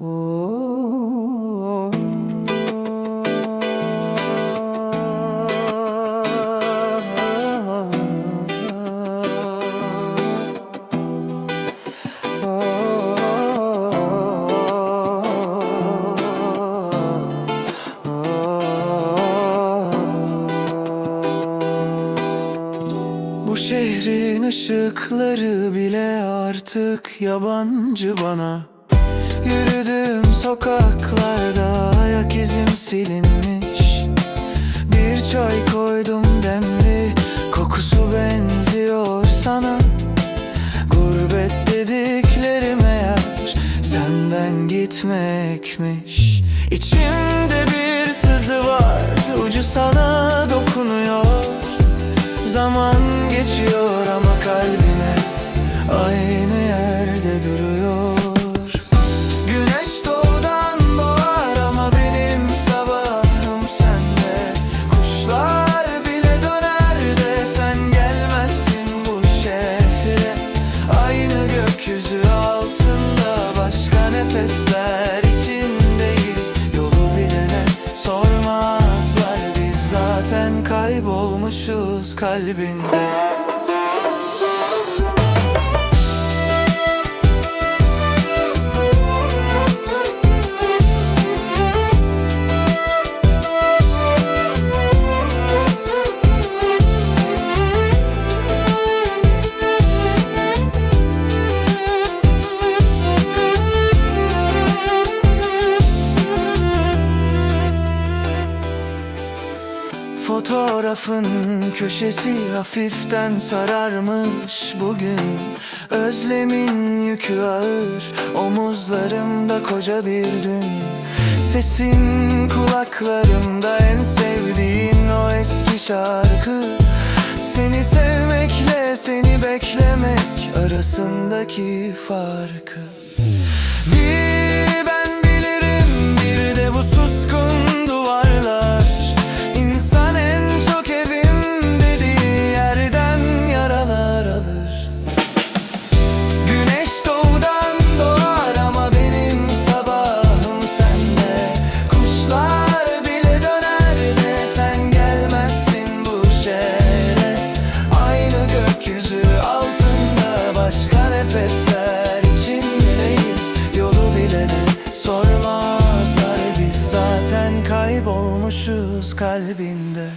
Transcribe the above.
Oo. Bu şehrin ışıkları bile artık yabancı bana Yürüdüğüm sokaklarda ayak izim silinmiş. Bir çay koydum demli kokusu benziyor sana. Gurbet dediklerim eğer senden gitmekmiş. İçimde bir sızı var ucu sana dokunuyor. Zaman geçiyor ama kalbime aynı yerde duruyor nefesler içindeyiz. Yolu bilene sormazlar. Biz zaten kaybolmuşuz kalbinde Fotoğrafın köşesi hafiften sararmış bugün. Özlemin yükü ağır omuzlarımda koca bir dün. Sesin kulaklarımda en sevdiğin o eski şarkı. Seni sevmekle seni beklemek arasındaki farkı. Bir Zaten kaybolmuşuz kalbinde.